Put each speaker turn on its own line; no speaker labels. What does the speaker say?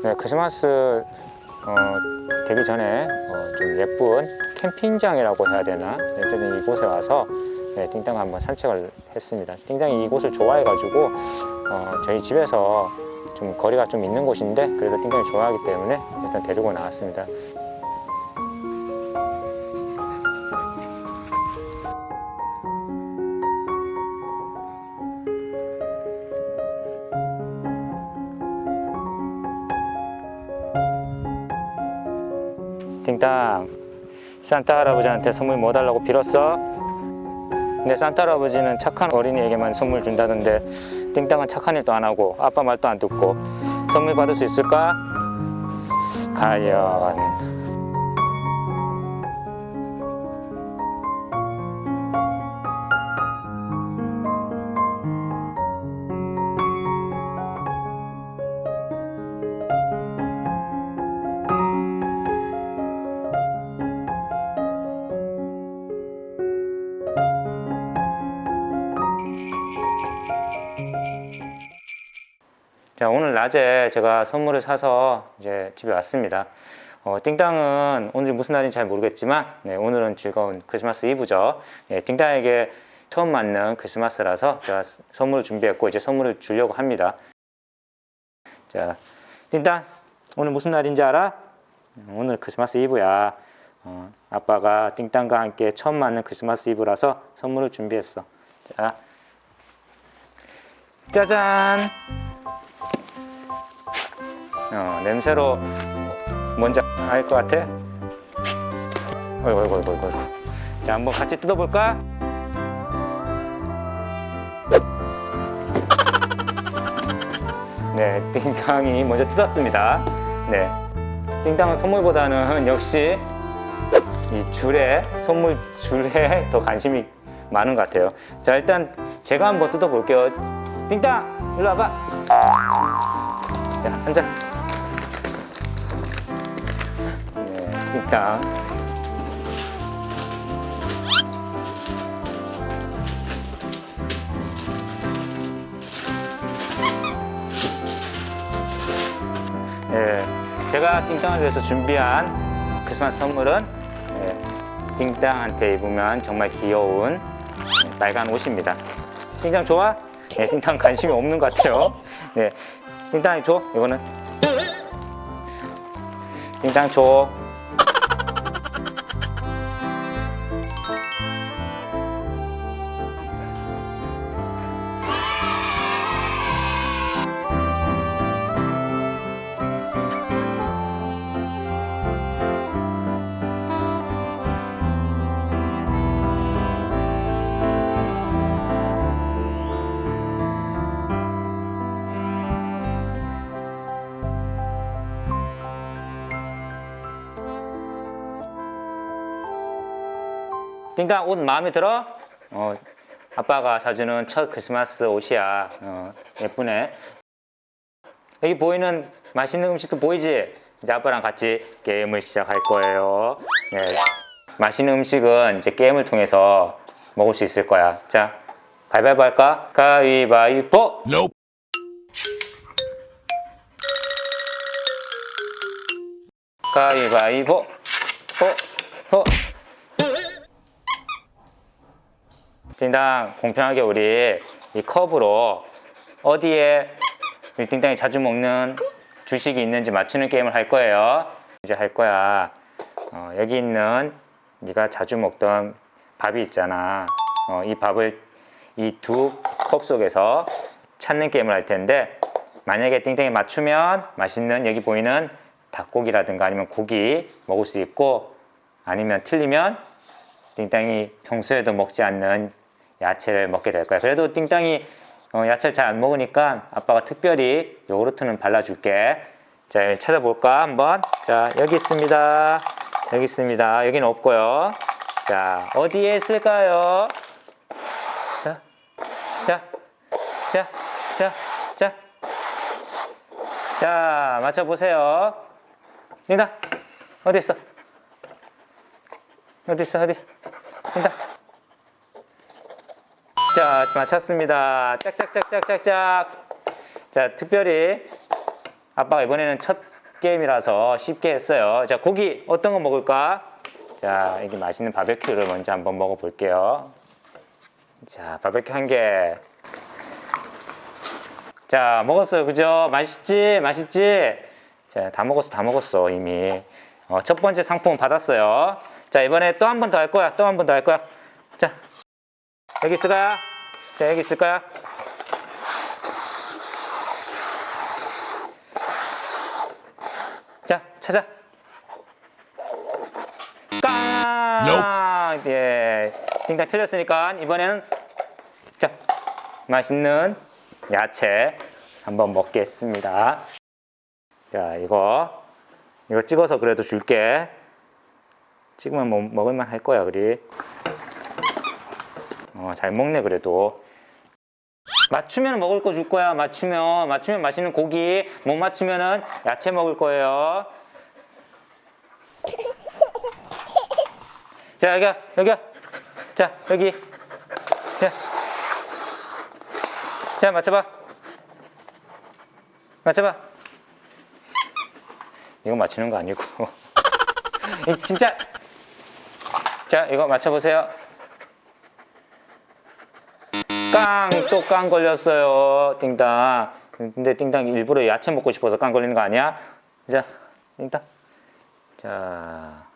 네, 크리스마스 어, 되기 전에 어, 좀 예쁜 캠핑장이라고 해야 되나? 네, 어쨌든 이곳에 와서 네, 띵땅 한번 산책을 했습니다. 띵땅이 이곳을 좋아해가지고 어, 저희 집에서 좀 거리가 좀 있는 곳인데 그래도 띵땅이 좋아하기 때문에 일단 데리고 나왔습니다. 띵땅 산타 할아버지한테 선물 뭐 달라고 빌었어? 근데 산타 할아버지는 착한 어린이에게만 선물 준다던데 띵땅은 착한 일도 안 하고 아빠 말도 안 듣고 선물 받을 수 있을까? 과연 자, 오늘 낮에 제가 선물을 사서 이제 집에 왔습니다. 어, 띵땅은 오늘 무슨 날인지 잘 모르겠지만, 네, 오늘은 즐거운 크리스마스 이브죠. 예, 띵땅에게 처음 맞는 크리스마스라서 제가 스- 선물을 준비했고, 이제 선물을 주려고 합니다. 자, 띵땅, 오늘 무슨 날인지 알아? 음, 오늘 크리스마스 이브야. 어, 아빠가 띵땅과 함께 처음 맞는 크리스마스 이브라서 선물을 준비했어. 자, 짜잔! 어, 냄새로 뭔지 알 것 같아? 어이구, 어이구, 어이구, 어이구. 자, 한번 같이 뜯어볼까? 네, 띵땅이 먼저 뜯었습니다. 네. 띵땅은 선물보다는 역시 이 줄에, 선물 줄에 더 관심이 많은 것 같아요. 자, 일단 제가 한번 뜯어볼게요. 띵땅, 일로 와봐. 야, 앉 띵땅. 예, 제가 띵땅을 위해서 준비한 크리스마스 선물은 예, 띵땅한테 입으면 정말 귀여운 예, 빨간 옷입니다. 띵땅 좋아? 예, 띵땅 관심이 없는 것 같아요. 네, 띵땅이 줘? 이거는 띵땅 줘. 띵땅 옷 마음에 들어? 어, 아빠가 사주는 첫 크리스마스 옷이야. 어, 예쁘네. 여기 보이는 맛있는 음식도 보이지? 이제 아빠랑 같이 게임을 시작할 거예요. 네. 맛있는 음식은 이제 게임을 통해서 먹을 수 있을 거야. 자, 가위바위보 할까? 가위바위보!
Nope.
가위바위보! 호! 호! 띵땅 공평하게 우리 이 컵으로 어디에 우리 띵땅이 자주 먹는 주식이 있는지 맞추는 게임을 할 거예요. 이제 할 거야. 어, 여기 있는 네가 자주 먹던 밥이 있잖아. 어, 이 밥을 이 두 컵 속에서 찾는 게임을 할 텐데 만약에 띵땅이 맞추면 맛있는 여기 보이는 닭고기라든가 아니면 고기 먹을 수 있고 아니면 틀리면 띵땅이 평소에도 먹지 않는 야채를 먹게 될 거야. 그래도 띵땅이 어, 야채를 잘 안 먹으니까 아빠가 특별히 요구르트는 발라줄게. 자, 찾아볼까 한번. 자, 여기 있습니다. 여기 있습니다. 여기는 없고요. 자, 어디에 있을까요? 자, 자, 자, 자, 자. 자, 맞춰보세요. 띵땅, 어디 있어? 어디 있어? 어디? 띵땅. 자, 맞췄습니다. 짝짝짝짝짝짝. 자, 특별히 아빠가 이번에는 첫 게임이라서 쉽게 했어요. 자, 고기 어떤 거 먹을까? 자, 여기 맛있는 바베큐를 먼저 한번 먹어볼게요. 자, 바베큐 한 개. 자, 먹었어요. 그죠? 맛있지? 맛있지? 자, 다 먹었어. 다 먹었어. 이미. 어, 첫 번째 상품 받았어요. 자, 이번에 또 한 번 더 할 거야. 또 한 번 더 할 거야. 자, 여기 있을 거야. 자, 여기 있을 거야. 자, 찾아. 깡! 예. 띵땅 틀렸으니까 이번에는 자, 맛있는 야채 한번 먹겠습니다. 자, 이거 이거 찍어서 그래도 줄게. 찍으면 뭐, 먹을만 할 거야, 그리. 어, 잘 먹네 그래도. 맞추면 먹을 거 줄 거야. 맞추면 맞추면 맛있는 고기. 못 맞추면은 야채 먹을 거예요. 자 여기야 여기야. 자 여기. 자. 자 맞춰봐. 맞춰봐. 이거 맞추는 거 아니고. 이 진짜. 자 이거 맞춰보세요. 깡! 또깡 걸렸어요. 띵땅. 근데 띵땅 일부러 야채 먹고 싶어서 깡 걸리는 거 아니야? 자, 띵땅. 자.